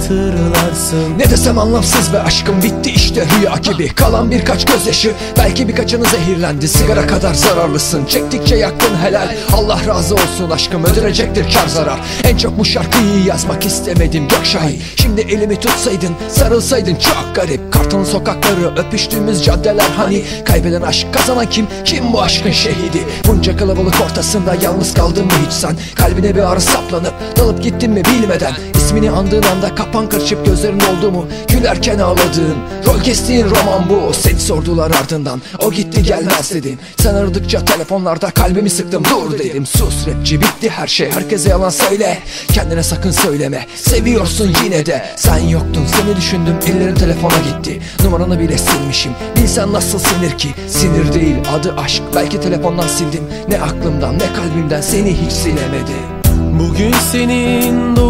hatırlarsın. Ne desem anlamsız ve aşkım bitti işte rüya gibi. Kalan birkaç gözyaşı belki birkaçını zehirlendi. Sigara kadar zararlısın. Çektikçe yaktın helal. Allah razı olsun aşkım ödünecektir kar zarar. En çok bu şarkıyı yazmak istemedim. Gökşahin Şimdi elimi tutsaydın sarılsaydın. Çok garip. Kartal'ın sokakları öpüştüğümüz caddeler. Hani Kaybeden aşk kazanan kim? Kim bu aşkın şehidi? Bunca kalabalık ortasında yalnız kaldın mı hiç sen? Kalbine bir ağrı saplanıp dalıp gittin mi bilmeden İsmini andığın anda kapan kırçıp gözlerin oldu mu? Gülerken ağladığın Rol kestiğin roman bu. Seni sordular ardından O gitti gelmez dedim Sen aradıkça telefonlarda kalbimi sıktım Dur dedim. Sus rapçi bitti her şey. Herkese yalan söyle Kendine sakın söyleme. Seviyorsun yine de Sen yoktun. Seni düşündüm Ellerim telefona gitti. Numaranı bile silmişim. Bilsen nasıl sinir ki? Sinir değil adı aşk. Belki telefondan sildim Ne aklımdan ne kalbimden. Seni hiç silemedim. Bugün senin doğum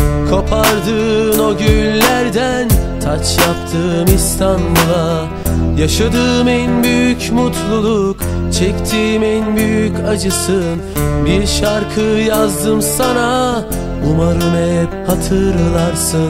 Kopardığın o güllerden Taç yaptım İstanbul'a. Yaşadığım en büyük mutluluk Çektiğim en büyük acısın. Bir şarkı yazdım sana Umarım hep hatırlarsın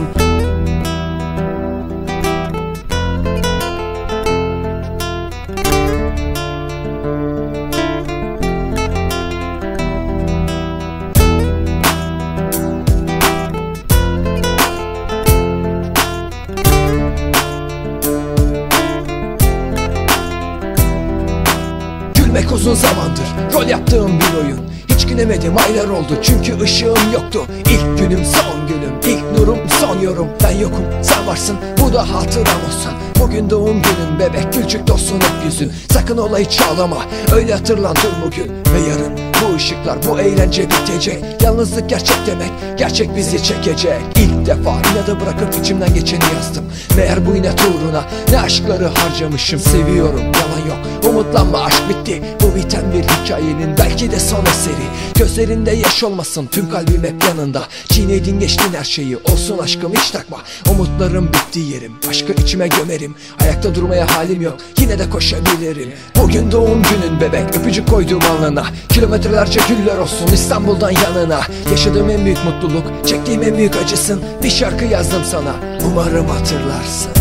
Uzun zamandır rol yaptığım bir oyun. Hiç gülemedim aylar oldu çünkü ışığım yoktu. İlk günüm son günüm ilk nurum son yorum. Ben yokum sen varsın bu da hatıram olsun. Bugün doğum günün bebek gülçük dostun hep yüzün Sakın olayı çağlama öyle hatırlandır bugün Ve yarın. Bu ışıklar bu eğlence bitecek. Yalnızlık gerçek demek gerçek bizi çekecek. İlk defa inadı bırakıp içimden geçeni yazdım. Meğer bu inat uğruna ne aşkları harcamışım. Seviyorum yalan yok umutlanma aşk bitti. Bu biten bir hikayenin belki de son eseri. Gözlerinde yaş olmasın tüm kalbim hep yanında. Çiğnedin geçtin her şeyi olsun aşkım hiç takma. Umutlarım bitti yerim aşkı içime gömerim. Ayakta durmaya halim yok yine de koşabilirim. Bugün doğum günün bebek öpücük koyduğum alnına. Kilometrelerce güller olsun İstanbul'dan yanına. Yaşadığım en büyük mutluluk çektiğim en büyük acısın. Bir şarkı yazdım sana umarım hatırlarsın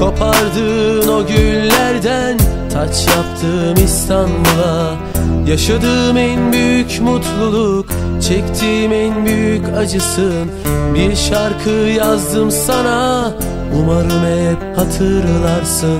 Kopardığın o güllerden Taç yaptım İstanbul'a. Yaşadığım en büyük mutluluk Çektiğim en büyük acısın. Bir şarkı yazdım sana Umarım hep hatırlarsın